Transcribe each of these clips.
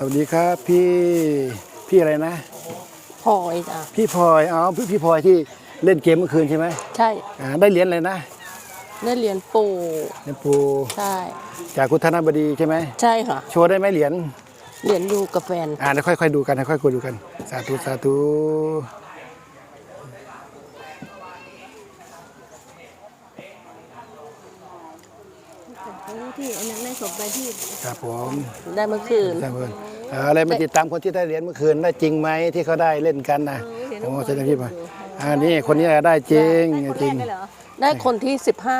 สวัสดีครับพี่พี่อะไรนะพลอยจ้ะพี่พลอยอ๋อพี่พี่พลอยที่เล่นเกมเมื่อคืนใช่ไหมใช่อ่าได้เหรียญอะไรนะได้เรียนปูเหรียญปูใช่จากคุณธนบดีใช่ไหมใช่ค่ะโชว์ได้ไหมเหรียญเรียนอยู่กับแฟนอ่าเดี๋ยวค่อยๆดูกันค่อยๆดูกัน สาธุสาธุ ที่อันนั้นได้ศพไปที่ครับผมได้เมื่อคืนท่านเพื่อนเอ่ออะไรมาติดตามคนที่ได้เหรียญเมื่อคืนได้จริงไหมที่เขาได้เล่นกันนะโอ้แสดงที่มาอ่านี่คนนี้ได้จริงจริงได้คนที่สิบห้า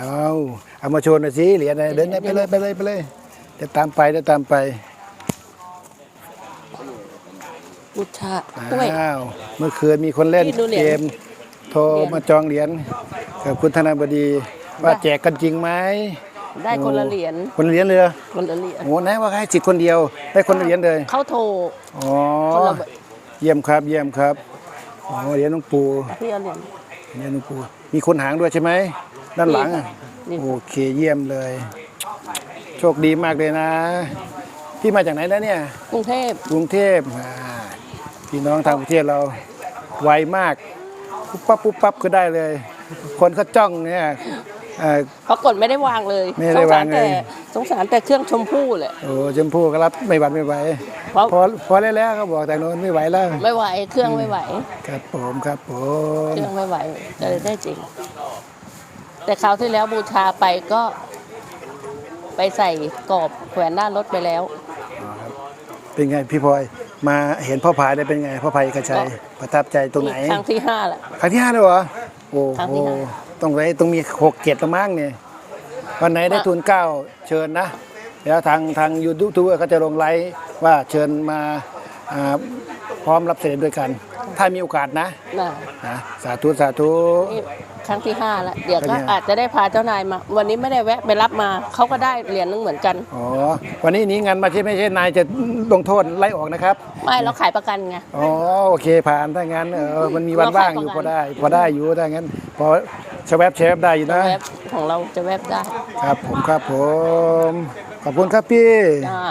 เอาเอามาโชว์หน่อยสิเหรียญอะไรเดินไปเลยไปเลยไปเลยจะตามไปจะตามไป15บุชาด้วยอ้าวเมื่อคืนมีคนเล่นพี่ดูเหรียญเกม โทรมาจองเหรียญกับคุณธนบดี ว่าแจกกันจริงไหมได้คนละเหรียญคนละเหรียญเลยเหรอคนละเหรียญโอ้ไหนว่าให้สิทธิ์คนเดียว ได้คนละเหรียญเลยเขาโทรอ๋อคนละใบเยี่ยมครับ เยี่ยมครับอ๋อเหรียญหลวงปู่พี่เอาเหรียญเหรียญหลวงปู่มีคนหางด้วยใช่ไหมด้านหลังอะนี่โอเคเยี่ยมเลย โชคดีมากเลยนะพี่มาจากไหนแล้วเนี่ย กรุงเทพกรุงเทพอ่าพี่น้องทางกรุงเทพเราไวมากปุ๊บปั๊บปุ๊บปั๊บก็ได้เลย คนเขาจ้องเนี่ย เอ่อ ปรากฏไม่ได้วางเลยไม่ได้วางสสรแต่เลยสงสารแต่เครื่องชมพู่แหละ โอ้ชมพู่ก็รับไม่หวัดไม่ไหวเพราะ พอพอแล้วแล้วเขาบอกแต่โน้นไม่ไหวแล้ว ไม่ไหวเครื่องไม่ไหว ครับผมครับผม เครื่องไม่ไหวก็เลยได้จริง แต่คราวที่แล้วบูชาไปก็ ไปใส่กรอบแขวนหน้ารถไปแล้วเป็นไงพี่พลอย มาเห็นพ่อพายได้เป็นไงพ่อพายเอกชัยประทับใจตรงไหน ครั้งที่ห้าละ ครั้งที่ห้าแล้วเหรอ โอ้ครั้งโหที่ห้า ต้องไรต้องมีหกเกียรติละมั้งเนี่ยวันไหนได้ทุนเก้าเชิญนะเดี๋ยวทางทางยูทูบเขาจะลงไลฟ์ว่าเชิญมาอ่าพร้อมรับเสด็จด้วยกัน ถ้ามีโอกาสนะน่ะนะสาธุสาธุนี่ครั้งที่ห้าละเดี๋ยวครั้ก็งที่ห้าอาจจะได้พาเจ้านายมา วันนี้ไม่ได้แวะไปรับมาเขาก็ได้เหรียญนึงเหมือนกันอ๋อวันนี้หนีงานมาใช่ไม่ใช่นายจะลงโทษไล่ออกนะครับ ไม่เราขายประกันไงอ๋อโอเคผ่านถ้างั้นเออมันมีวันว่างอยู่พอได้ พอได้อยู่ถ้างั้นพอ ชแวบเชฟได้อยู่นะแวบของเราจะแวบได้ ครับผมครับผม ขอบคุณครับพี่ จ้า